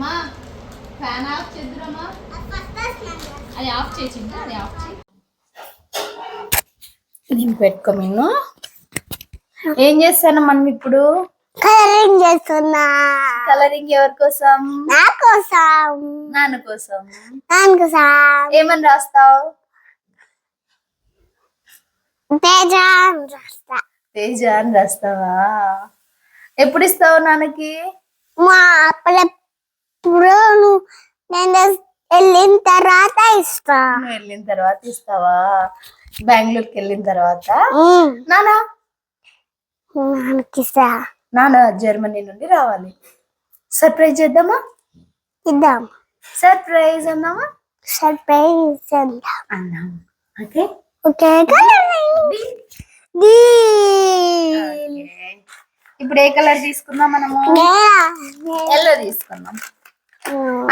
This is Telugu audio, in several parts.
అమ్మా. ఫ్యాన్ ఆఫ్ చేద్దురమ్మా. అది ఆఫ్ చేసిందా అది ఆఫ్ దీన్ని పెట్టుకో ఏం చేస్తాను మనం ఇప్పుడు? కలరింగ్ చేస్తున్నా. కలరింగ్ ఎవరి కోసం? నా కోసం. నాన్న కోసం. దాని కోసం. ఏమని రాస్తావు? తేజ అని రాస్తా. తేజ అని రాస్తావా? ఎప్పుడు ఇస్తావు నాన్నకి? మా అప్పుడెప్పుడు నువ్వు నేను వెళ్ళిన తర్వాత ఇస్తా. వెళ్ళిన తర్వాత ఇస్తావా? బెంగళూరుకి వెళ్ళిన తర్వాత? నానా? నాన్నకి ఇస్తా నాన్న జర్మనీ నుండి రావాలి. సర్ప్రైజ్ చేద్దామా? ఇద్దాం. సర్ప్రైజ్ అందామా? సర్ప్రైజ్ అందాం. అన్నాం ఓకే? ఓకే ఇప్పుడు ఏ కలర్ తీసుకుందాం మనము? ఎల్లో తీసుకుందాం.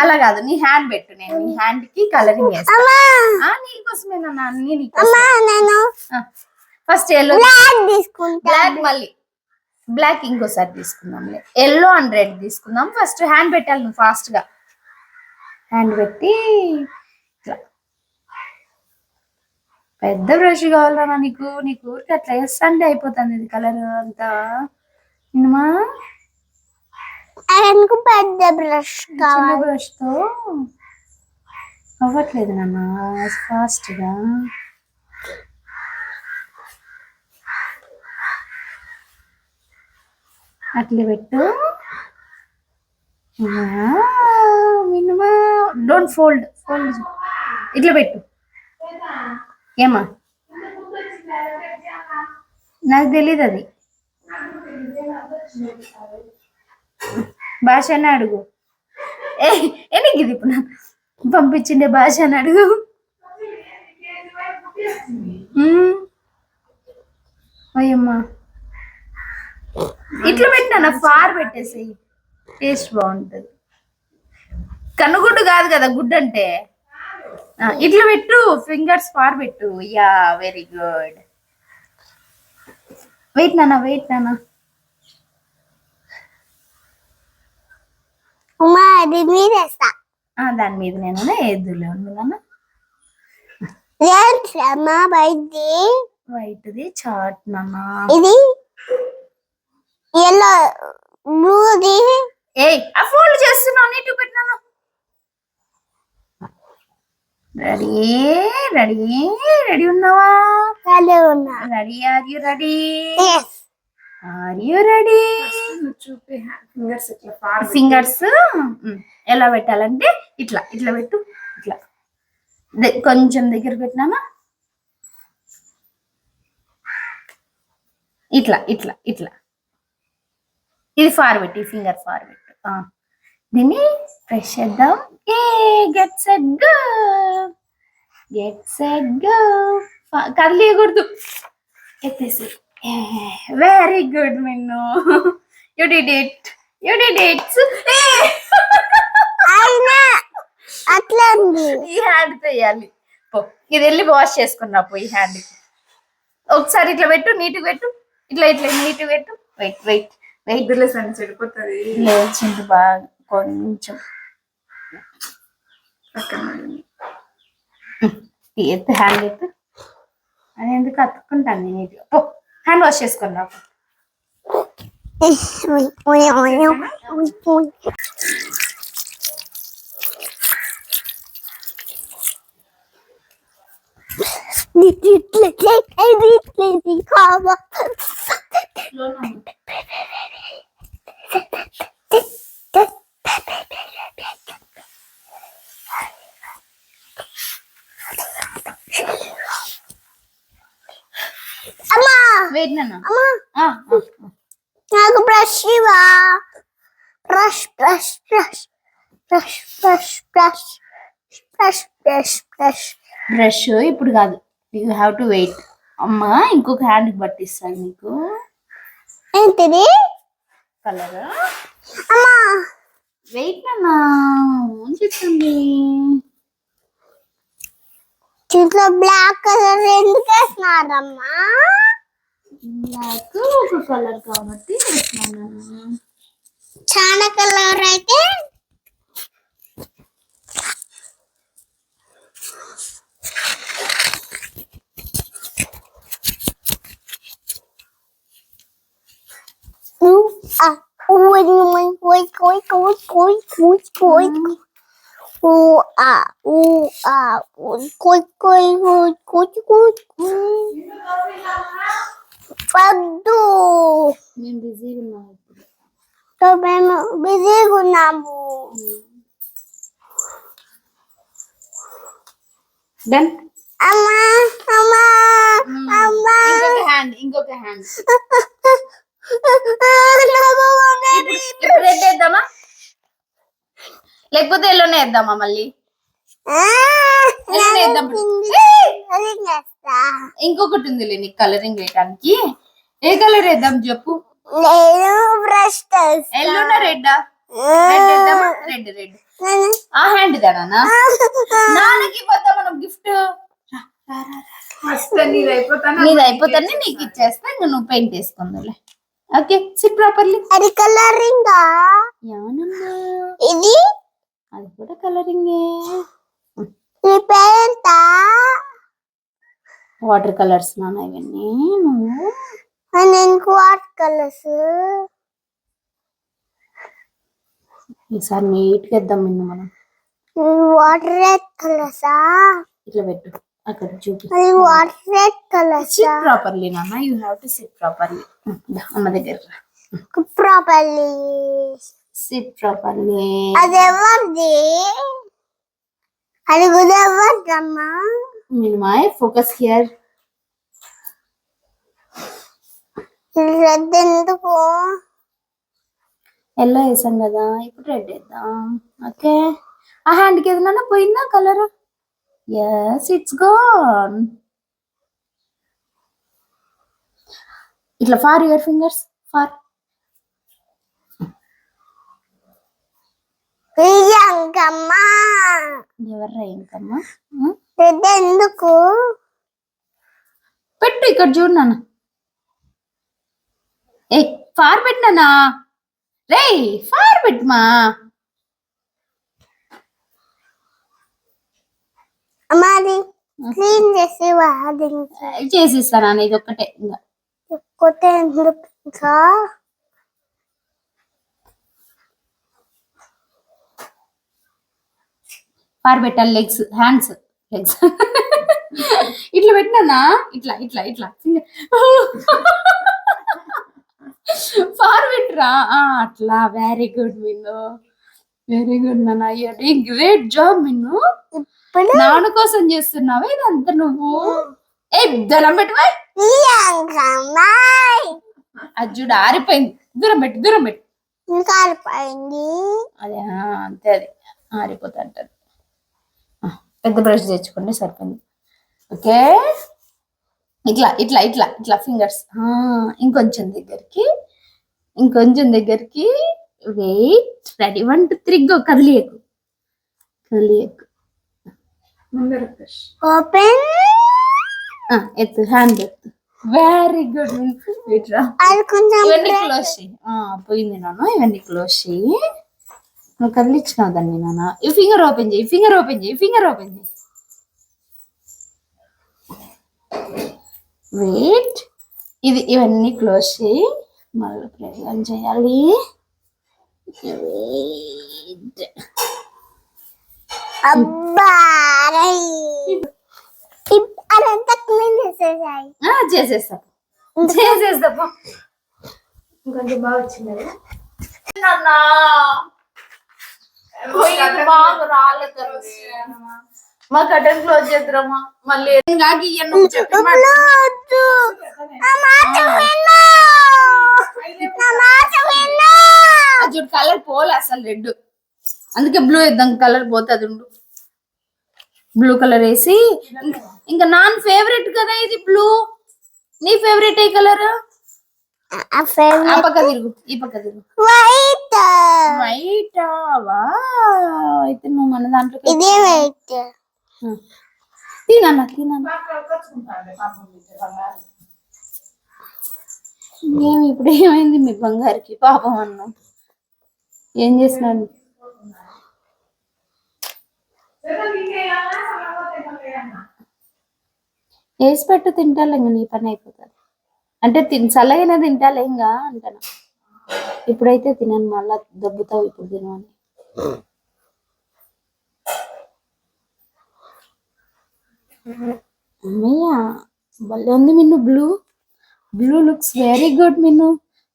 అలా కాదు నీ హ్యాండ్ పెట్టు నేను నీ హ్యాండ్కి కలరింగ్ వేస్తాను నీకోసమేనా నేను ఫస్ట్ ఎల్లో బ్లాక్ మళ్ళీ. బ్లాక్ ఇంకోసారి తీసుకుందాం. ఎల్లో అండ్ రెడ్ తీసుకుందాం. ఫస్ట్ హ్యాండ్ పెట్టాలి నువ్వు ఫాస్ట్గా. హ్యాండ్ పెట్టి ఇట్లా. పెద్ద బ్రష్ కావాలన్నా నీకు. నీకు ఊరికి అట్లా వేస్తాంటే అయిపోతుంది ఇది కలర్ అంతా. ఇనుమా ఆయనకు పెద్ద బ్రష్ కావాలి. బ్రష్తో అవ్వట్లేదు నాన్న ఫాస్ట్గా అట్లా పెట్టు. మినిమా డోంట్ ఫోల్డ్ ఫోల్డ్. ఇట్లా పెట్టు. ఏమా నాకు తెలియదు అది భాష అడుగు. ఏ ఎనికి ఇది? ఇప్పుడు నాకు పంపించిండే భాష అని అడుగు అయ్యమ్మా. ఇట్లా పెట్టినా ఫార్ పెట్టేసేయి. టేస్ట్ బాగుంటుంది. కనుగుడ్డు కాదు కదా గుడ్డు అంటే? ఇట్లా పెట్టు ఫింగర్స్ ఫార్ పెట్టు. Yeah very good. వెయిట్ నాన్న వెయిట్ నాన్న. అది మీరేస్తా ఆ, దాని మీద నేను ఎద్దులే ఉంది బయటిది వైట్ది చాట్ నాన్న. ఇది? ఎల్లో బ్లూది? ఏయ్ ఆ ఫోల్డ్ చేస్తున్నావు నీటు పెట్టినాను. రెడీ రెడీ రెడీ ఉన్నావా? కలే ఉన్నా. Ready are you ready? Yes are you ready fingers ఎలా పెట్టాలంటే ఇట్లా ఇట్లా పెట్టు ఇట్లా. కొంచెం దగ్గర పెట్టినామా? ఇట్లా ఇట్లా ఇట్లా. ఇది ఫార్వర్డ్ ఈ ఫింగర్ ఫార్వర్డ్ దీన్ని ప్రెస్ చేద్దాం. ఏ get set go get set go కదిలేయకూడదు. ఎత్తేసి very good Minnu you did it you did it అయినా అట్లా ఈ హ్యాండ్ వేయాలి పో. ఇది వెళ్ళి వాష్ చేసుకున్నా పో ఈ హ్యాండ్ ఒకసారి ఇట్లా పెట్టు నీట్గా పెట్టు. ఇట్లా ఇట్లా నీట్గా పెట్టు. వెయిట్ వెయిట్ వెయిట్ అని చెడిపోతుంది. లేచింది బాగా కొంచెం. హ్యాండ్ ఎత్తు అది ఎందుకు అతుక్కుంటాను నేను నీట్గా? పో. हैंड वॉश चेस कर लो అమ్మా! వెయిట్ నాన్న. నాకు బ్రష్ ఇవా brush brush brush brush brush brush brush brush brush. Brush ఇప్పుడు కాదు. యూ హ్యావ్ టు వెయిట్ అమ్మా ఇంకొక హ్యాండ్ పట్టిస్తాను నీకు. ఏంటిది? కలర్ అమ్మా! వెయిట్ నాన్న. ఉంచుతుంది దీంట్లో బ్లాక్ కలర్ ఎందుకు వేసినారమ్మా బ్లాక్ ఒక కలర్ కాబట్టి చాలా కలర్ అయితే Ah, oink, oink, oink, oink, oink, oink, oink, oink. U A U A kuy kuy kuy kuy kuy kuy. Padu. Ben busy günahım. To ben busy günahım. Then? Ama, ama, hmm. ama. Ingoke hand, ingoke hand. Repeat, repeat, ama. లేకపోతే ఎల్లోనే వేద్దామా మళ్ళీ? ఎల్లోనే వేద్దాం. ఇంకొకటి ఉందిలే నీకు కలరింగ్ వేయడానికి ఏ కలర్ వేద్దాం చెప్పు? ఎల్లోనా రెడ్ రెడ్ వేద్దామా? రెడ్ రెడ్ ఆ హ్యాండ్ దానా నాన్నకి ఇవ్వద్దా మనం గిఫ్ట్ నీది అయిపోతానే? నీకు ఇచ్చేస్తా ఇంకా నువ్వు పెయింట్ వేసుకుందులే. ఓకే సిట్ ప్రాపర్లీ అది కలరింగ్ ఇది? అది కూడా కలరింగే. వాటర్ కలర్స్ నాన్న ఇవన్నీ నువ్వు? నేను వాట్ కలర్స్? ఈసారి నీట్గా వేద్దాం నిన్ను మనం. వాటర్ రెడ్ కలర్సా ఇట్లా పెట్టు అక్కడ చూపి అది వాటర్ రెడ్ కలర్సా సిట్ ప్రాపర్లీ నాన్న you have to sit properly అమ్మ దగ్గర ప్రాపర్లీ సిట్ ప్రాపర్లీ అది ఎవరిది అది కూడా ఎవరిదమ్మా? Mean my focus here. Red ఎందుకు ఎల్లో వేసాం కదా ఇప్పుడు రెడ్ వేద్దాం. ఓకే. ఆ హ్యాండ్కి ఏదైనా పోయిందా కలర్? ఎస్ ఇట్స్ గోన్ ఇట్లా ఫార్ యువర్ ఫింగర్స్ ఫార్. ప్రియాంకమ్మా. ఎవర్రా ఇంకమ్మా ఎందుకు పెట్టు ఇక్కడ చూడు నాన్న. ఏ ఫార్ పెట్టినానా రే ఫార్ పెట్టుమా అది క్లీన్ చేసి వాడించి చేసిస్తా నాన్న ఇది ఒక్కటే ఇంకా. కొత్త ఎందుకు ఇంకా? ఫార్ పెట్టాలి లెగ్స్ హ్యాండ్స్ లెగ్స్ ఇట్లా పెట్టినానా? ఇట్లా ఇట్లా ఇట్లా. ఫార్ పెట్టరా ఆ, అట్లా. Very good Minnu very good నాన్న. అయ్యో గ్రేట్ జాబ్ మిన్ను నాన్న కోసం చేస్తున్నావా? ఇదంతా నువ్వు? ఏ దూరం పెట్టువా ప్రియాంకమ్మా అది చూడు ఆరిపోయింది. దూరం పెట్టు దూరం పెట్టు. ఇంకా అయిపోయింది అదే అంతే అది. ఆరిపోతా అంటది ఆ, పెద్ద బ్రష్ తెచ్చుకోండి సరిపోయింది. ఓకే? ఇట్లా ఇట్లా ఇట్లా ఇట్లా ఫింగర్స్ ఇంకొంచెం దగ్గరికి ఇంకొంచెం దగ్గరికి wait ready one two three go కదిలియకు. కదిలియకు. ఓపెన్ ఎత్తు హ్యాండ్ ఎత్తు. వెరీ గుడ్ ఇవన్నీ క్లోజ్ చేయి. ఆ, పోయింది నాన్న ఇవన్నీ క్లోజ్ చేయి. నువ్వు కదిలిచ్చినావు దాన్ని నాన్న. ఈ ఫింగర్ ఓపెన్ చేయి ఫింగర్ ఓపెన్ చేయి ఫింగర్ ఓపెన్ చేయి. వెయిట్ ఇది ఇవన్నీ క్లోజ్ చేయి. మళ్ళీ ప్రయోగం చేయాలి. వెయిట్ అబ్బా అదంతా క్లీన్ చేసేసాయి. చేసేస్తా. ఇంకొంచెం బాగా వచ్చింది? నాన్నా. పోయింది బాగా రాలేదు తల్లి. మా కటన్ క్లోజ్ చేద్దామా మళ్ళీ కాకి ఇయ్యను నువ్వు చెప్పిన మాట. వద్దు. నా మాట విను. నా మాట విను. ఆ చూడు కలర్ పోలే అసలు రెడ్ అందుకే బ్లూ వేద్దాం కలర్ పోతుంది ఉండు బ్లూ కలర్ వేసి ఇంకా నాన్ ఫేవరెట్ కదా ఇది బ్లూ నీ ఫేవరెట్ ఏ కలర్ ఆ పక్క తిరుగు ఈ పక్క తిరుగు. వైట్ వా అయితే నువ్వు మన దాంట్లో ఇదే వైట్ తినన్నా తినన్నా. ఏమి ఇప్పుడు ఏమైంది మీ బంగారుకి పాపం అన్నం? ఏం చేసినాడు వేసి పెట్టు తింటాలే నీ పని అయిపోతుంది. అంటే చల్లగైనా తింటాలే ఇంకా అంటాను. ఇప్పుడైతే తినను మళ్ళా దబ్బుతావు ఇప్పుడు తినవని అమ్మయ్యా భలే ఉంది Minnu blue. Blue looks very good Minnu.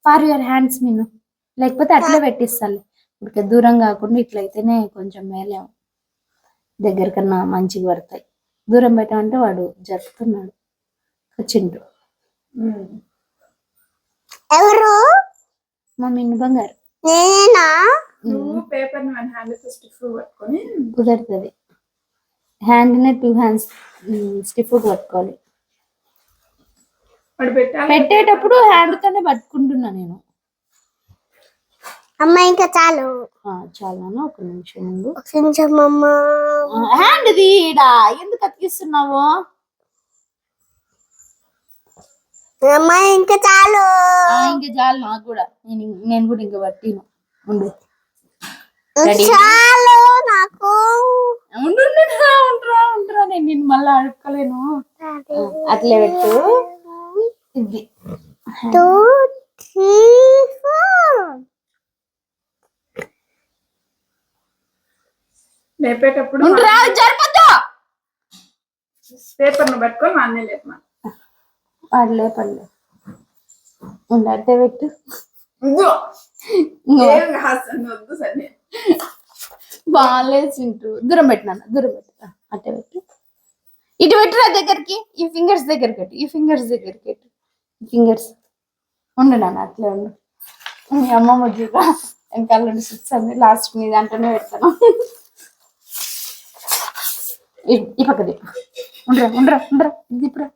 Far your hands Minnu. లేకపోతే అట్లే పెట్టిస్తాను ఇప్పుడు దూరం కాకుండా ఇట్లయితేనే కొంచెం మేలే. దగ్గర కన్నా మంచిగా పడతాయి. దూరం పెట్టమంటే వాడు జరుపుతున్నాడు. వచ్చిండ్రు. ఎవరు? మా మిన్ను బంగారు. నేనేనా నువ్వు పేపర్ మన హ్యాండ్ స్టిఫ్ పట్టుకొని కుదురుతుంది. హ్యాండ్నే టూ హ్యాండ్స్ స్టిఫ్ పట్టుకోవాలి. పెట్టేటప్పుడు హ్యాండ్ తోనే పట్టుకుంటున్నా నేను. అమ్మ ఇంకా చాలు. ఆ, చాలా ఒక నిమిషం ముందు ఒక నిమిషం అమ్మ. హ్యాండ్ దీడా ఎందుకు అతికిస్తున్నావు అమ్మ ఇంకా చాలు. ఆ, ఇంకా చాలు నాకు కూడా. నేను నేను కూడా ఇంకా పట్టిను. ఉండు? చాలు నాకు. ఉండు ఉండురా ఉండురా నేను నిన్ను మళ్ళీ అడుక్కోలేను. అట్లే పెట్టు. ఇది. Two three four. లేపేటప్పుడు జరపద్దు పేపర్ను పట్టుకొని మా అన్నీ లేపమా పడలే పడలే ఉండు అట్టే పెట్టు. చింటూ. దూరం పెట్టినా దూరం పెట్టు. ఆ, అట్టే పెట్టు. ఇటు పెట్టురా దగ్గరికి. ఈ ఫింగర్స్ దగ్గరికి పెట్టు ఈ ఫింగర్స్ దగ్గరికి పెట్టు ఈ ఫింగర్స్ ఉండు నాన్న అట్లే ఉండు. మీ అమ్మమ్మ చూడరా వెనకాల సిక్స్ అంది లాస్ట్ మీ దాంట్లోనే పెడతాను. ఈ- పక్క దిప్పు ఉండరా ఉండరా ఉండరా ఇది దిప్పురా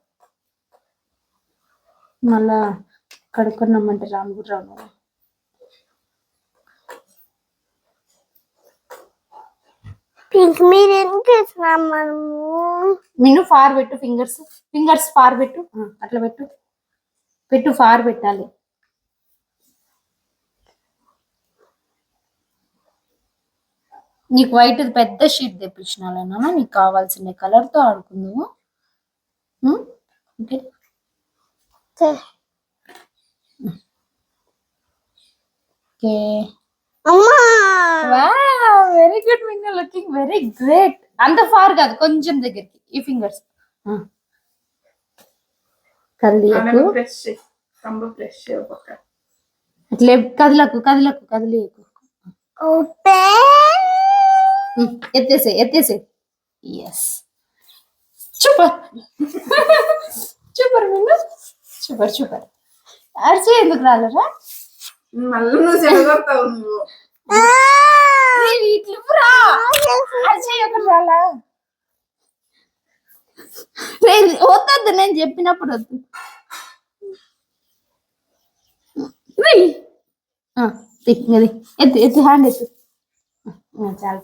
మళ్ళా కడుక్కున్నామంటే రాను కూడా రాను. పింక్ మీరు ఎందుకు వేసినాం మనము మిన్ను ఫార్ పెట్టు ఫింగర్స్. ఫింగర్స్ ఫార్ పెట్టు. అట్లా పెట్టు. పెట్టు ఫార్ పెట్టాలి. నీకు వైట్ పెద్ద షీట్ తెప్పించినాలేనా నీకు కావాల్సిన కలర్తో ఆడుకుందాము? ఓకే. అమ్మా! Very good Minnu looking very great అంత ఫార్ కాదు కొంచెం దగ్గరికి. ఈ ఫింగర్స్ కదిలియకు. అట్లే కదలకు కదలకు కదిలియకు. ఎత్తేసే ఎత్తేసే. Yes super super Minnu super super అరిచే ఎందుకు రాలేరా? మళ్ళీ నువ్వు చెడగొడతావు నువ్వు. అరిచే ఒకటి రాలా? రే, వద్దొద్దు నేను చెప్పినప్పుడు వద్దు. తీ. ఎత్తు ఎత్తు హ్యాండ్ ఎత్తు. చాలు.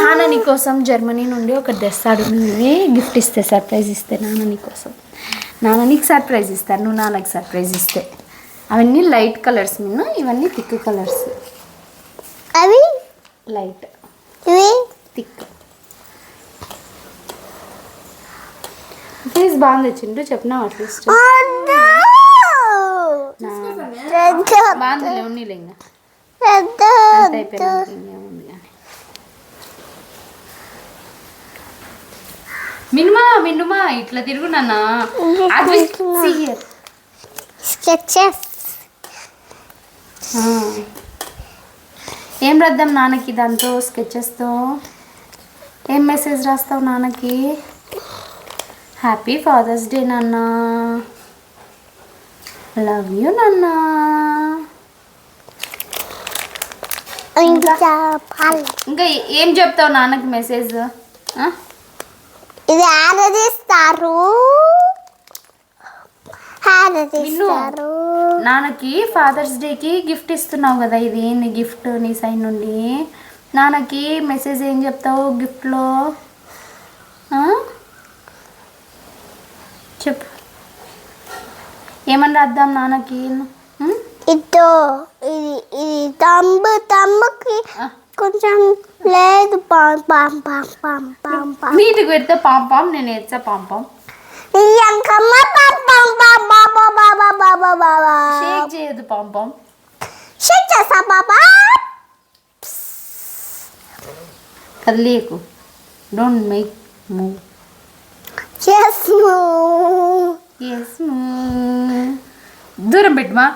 నాన్న నీకోసం జర్మనీ నుండి ఒక డ్రెస్ అడుగుని గిఫ్ట్ ఇస్తే సర్ప్రైజ్ ఇస్తే నాన్న నీకోసం. నాన్న నీకు సర్ప్రైజ్ ఇస్తాను నువ్వు నాన్నకి సర్ప్రైజ్ ఇస్తే. అవన్నీ లైట్ కలర్స్ మిన్న ఇవన్నీ థిక్ కలర్స్. అవి? లైట్. ఇవి? థిక్. ఫీజ్ బాగా తెచ్చిండు చెప్పినా అట్లీస్ట్. పెద్ద బాగుంది ఉన్నీలే ఇంకా. పెద్ద మినుమా మినుమా ఇట్లా తిరుగు నాన్న. అది. స్కెచెస్. ఏం రాద్దాం నాన్నకి దాంతో స్కెచెస్తో? ఏం మెసేజ్ రాస్తావు నాన్నకి? హ్యాపీ ఫాదర్స్ డే నాన్న. లవ్ యూ నాన్న. ఇంకా ఏం చెప్తావు నాన్నకి మెసేజ్? ఇది ఆరాధిస్తారు ఆరాధిస్తారు నాన్నకి ఫాదర్స్ డేకి గిఫ్ట్ ఇస్తున్నావు కదా ఇది నీ గిఫ్ట్ నీ సైడ్ నుండి? నాన్నకి మెసేజ్ ఏం చెప్తావు గిఫ్ట్లో చెప్పు. ఏమని రాద్దాం నాన్నకి? ఇదో ఇది ఇది తమ్ము తమ్ముకి. కొంచెం లేదు పాం పాం పాం పాం పాం పాం నీటికి పెడితే పాం పాం నేను ఎచ్చా పాం పాం ఎంకమ్మ పాం పాం పాం బాబా బాబా బాబా బాబా షేక్ చేయదు పాం పాం షేక్ బాబా డోంట్ మేక్ మూ ఎస్ మూవ్ ఎస్ మూవ్ దూరం పెట్టుమా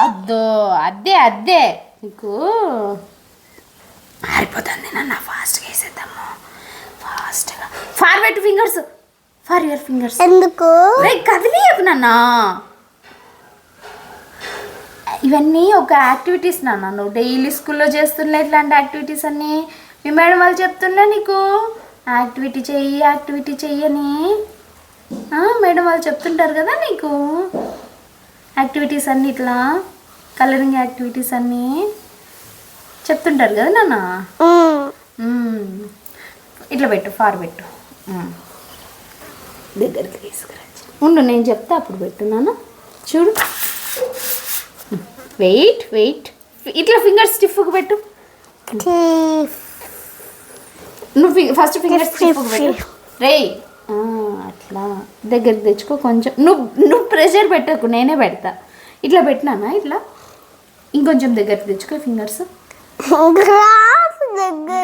అద్దో అదే అద్దే నీకు ఆరిపోతుంది నాన్న ఫాస్ట్గా వేసేద్దాము ఫాస్ట్గా forward fingers far your fingers ఎందుకు? కదిలియకు నాన్న. ఇవన్నీ ఒక యాక్టివిటీస్ నాన్న. నువ్వు డైలీ స్కూల్లో చేస్తున్నా ఇట్లాంటి యాక్టివిటీస్ అన్నీ. మీ మేడం వాళ్ళు చెప్తున్నా నీకు. యాక్టివిటీ చెయ్యి యాక్టివిటీ చెయ్యని మేడం వాళ్ళు చెప్తుంటారు కదా నీకు. యాక్టివిటీస్ అన్నీ ఇట్లా. కలరింగ్ యాక్టివిటీస్ అన్నీ. చెప్తుంటారు కదా నాన్న. ఇట్లా పెట్టు ఫార్ పెట్టు. దగ్గరికి తీసుకురా ఉండు నేను చెప్తా అప్పుడు పెట్టు నాన్న. చూడు. Wait wait. ఇట్లా ఫింగర్ స్టిఫ్గా పెట్టు. నువ్వు ఫస్ట్ ఫింగర్ స్టిఫ్గా పెట్టు. ఆ, అట్లా. దగ్గరికి తెచ్చుకో కొంచెం. నువ్వు నువ్వు ప్రెషర్ పెట్టకు నేనే పెడతా. ఇట్లా పెట్టినానా ఇట్లా. ఇంకొంచెం దగ్గరికి తెచ్చుకో ఫింగర్స్. దగ్గర.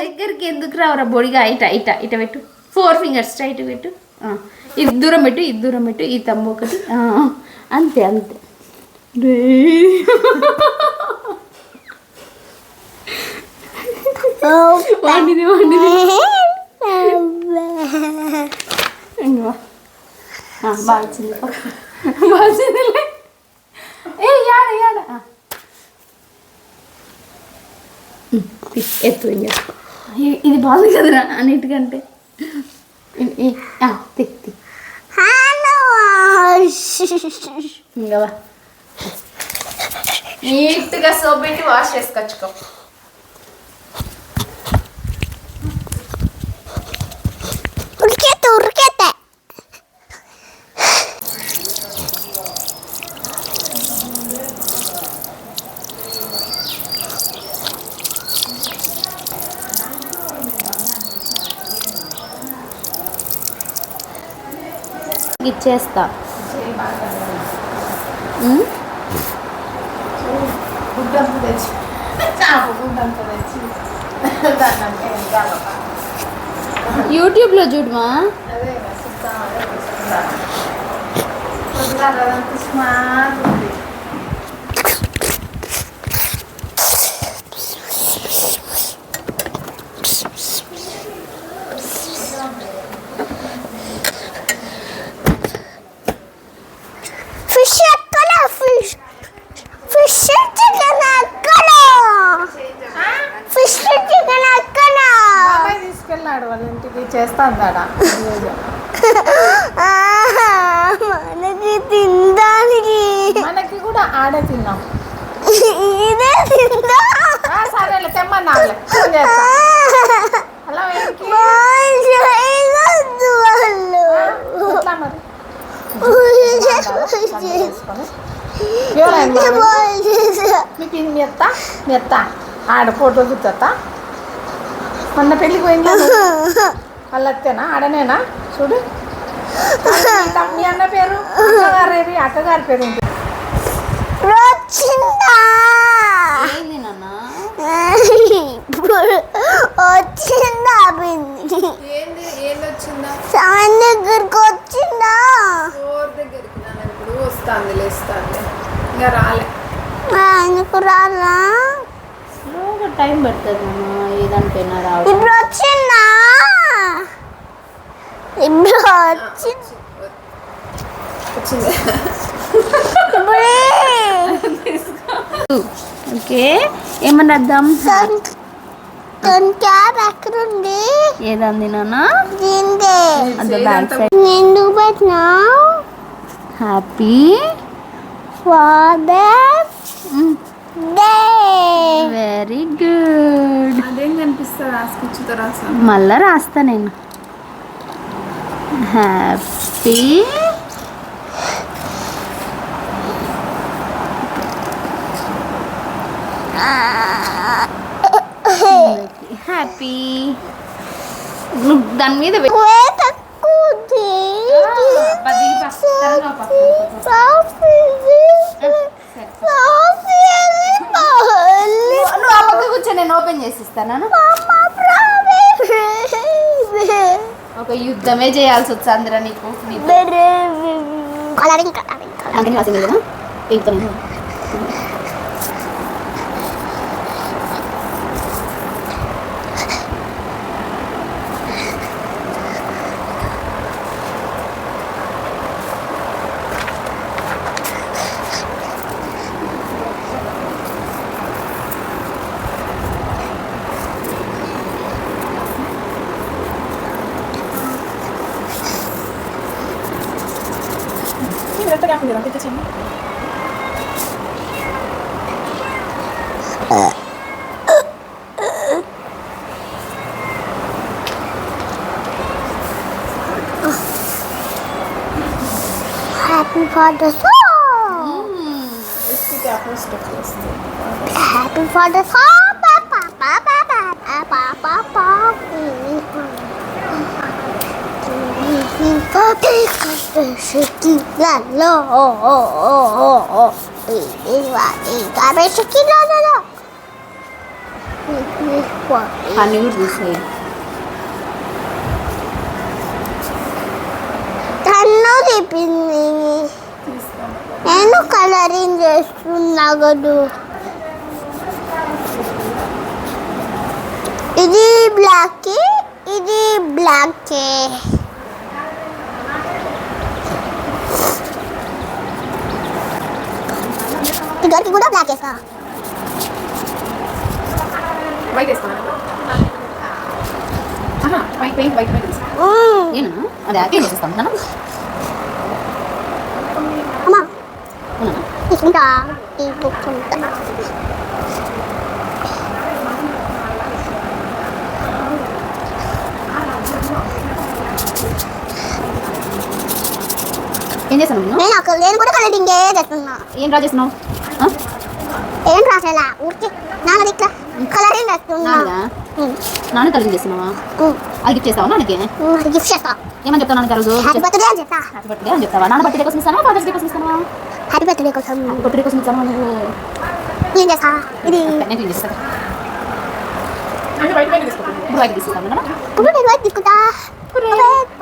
దగ్గరికి ఎందుకు రావురా బొడిగా? ఇట ఇట ఇట పెట్టు. ఫోర్ ఫింగర్స్ స్ట్రైట్ పెట్టు. ఇది దూరం పెట్టు ఇది దూరం పెట్టు ఈ తమ్ము ఒకటి. అంతే అంతే. వాడిది వాడిది. బాగా వచ్చింది. బాగా వచ్చిందిలే. ఎత్తు ఇది బాగుంది కదరా అన్నిటికంటే. తిక్తి నీట్గా సోప్ పెట్టి వాష్ చేసుకొచ్చుకో. ఇచ్చేస్తా. యూట్యూబ్లో చూడమా? అదే మనకి మనకి కూడా ఆడ తిన్నాం. ఇదే మెత్త? మెత్త. ఆడ ఫోటో చూస్తా మొన్న పెళ్ళికి పోయిందా వాళ్ళత్తేనా ఆడనేనా? చూడు. మీ అన్న పేరు అక్కగారేవి అక్కగారి పేరు ఉంటుంది. వచ్చిందా? సాయం దగ్గరికి వచ్చిందా? వస్తాంది లేస్తాంది. ఇంకా రాలే. ఎందుకు టైం పడుతుంది ఏదంటేనా రావు ఓకే ఏమని అర్థం ఉంది ఏదంది నాన్న? హ్యాపీ ఫాదర్స్ వెరీ గుడ్ మళ్ళా రాస్తా నేను. Happy happy. Dan itu be. Gue takut deh ah, apa? Ini pahali lu eh, apa? Gue ya, oke yudham aja ya alsut sandra nih kok nih kalau ada yang kalau ada yang kalau the soul. Happy for the soul. Ba, ba, ba, ba, this way. నేను కలరింగ్ చేస్తున్నా కదూ ఇది బ్లాక్ ఇది బ్లాక్ ఇద్దరికి కూడా బ్లాక్ వేస్తా వైట్ వేస్తాను వైట్ వైట్ పెయింట్ మ్మ్. ఏనా? అది హ్యాపీ చేస్తాను నాన్న అమ్మా తీసుకుంటా తీసుకుంటా. ఏం చేస్తాను నేను అక్కడ నేను కూడా కలరింగ్ చేస్తున్నా. ఏం డ్రా చేస్తున్నావు? ఏం రాసేలా ఊరికి నాన్న ఇట్లా కలరింగ్ చేస్తున్నా నాన్నదా? నాన్న కలిసి చేస్తున్నావా. అది గిఫ్ట్ చేస్తావా నాన్నకి? గిఫ్ట్ చేస్తా. ఏమని చెప్తావు నాన్నకి రోజు? హ్యాపీ బర్త్డే అని చెప్తా. హ్యాపీ బర్త్డే అని చెప్తావా? నాన్న బర్త్డే కోసం ఇస్తావా? ఫాదర్స్ డే కోసం ఇస్తావా? హ్యాపీ బర్త్డే కోసం బర్త్డే కోసం నువ్వు ఏం చేస్తా? ఇది నేను క్లీన్ చేస్తాను ఇప్పుడు వైట్ తీసుకుంటాను నాన్న ఇప్పుడు నేను వైపు తీసుకుంటా.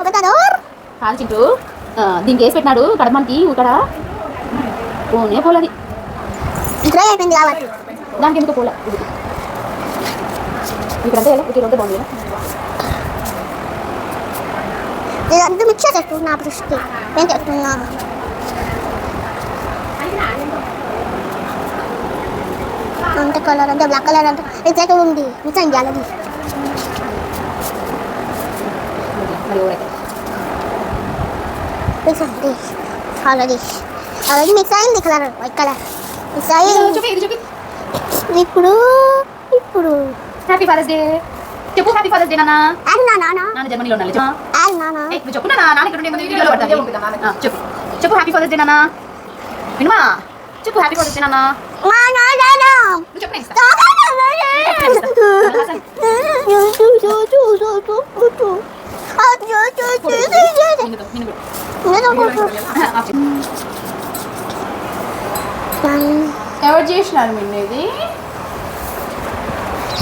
ఒకటాడు కాదు చింటూ. ఆ, దీనికి వేసి పెట్టినాడు. కడమానికి ఇక్కడ పోనే పోలేదు డ్రై అయిపోయింది కాబట్టి దానికి ఎందుకు పోలే? ఇది. ఇక్కడ ఇక్కడ ఉంటే బాగుంది ఇదంతా మిక్స్ చేస్తున్నా చేస్తున్నా? అంత కలర్ అంటే బ్లాక్ కలర్ అంటే ఎగ్జాక్ట్ ఉంది. అయింది అలాది మిక్స్ అయింది ఆల్రెడీ ఆల్రెడీ మిక్స్ అయింది కలర్ వైట్ కలర్. మిక్స్ అయింది ఇప్పుడు ఇప్పుడు. హ్యాపీ ఫాదర్స్ డే చెప్పు హ్యాపీ ఫాదర్స్ డే నాన్న అండ్ నా నాన్న నాన్న జర్మనీలో ఉండాలి. అండ్ నాన్న చెప్పు నాన్న నాన్న ఇక్కడ ఉండే వీడియోలో పడతాను చెప్పు. చెప్పు హ్యాపీ ఫాదర్స్ డే నాన్న వినుమా? చెప్పు హ్యాపీ ఫాదర్స్ డే నాన్న ఎవరు చేసినారు మిన్ను ఇది?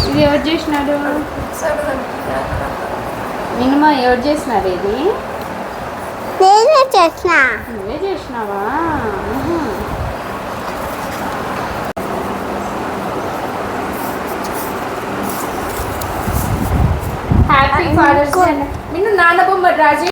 ఇది ఎవరు చేసినారు? మినిమా ఎవరు చేసినారు ఇది? నేనే చేసిన. నువ్వే చేసినావా? హ్యాపీ ఫాదర్స్ డే మిన్ను నాన్న బొమ్మ రాజే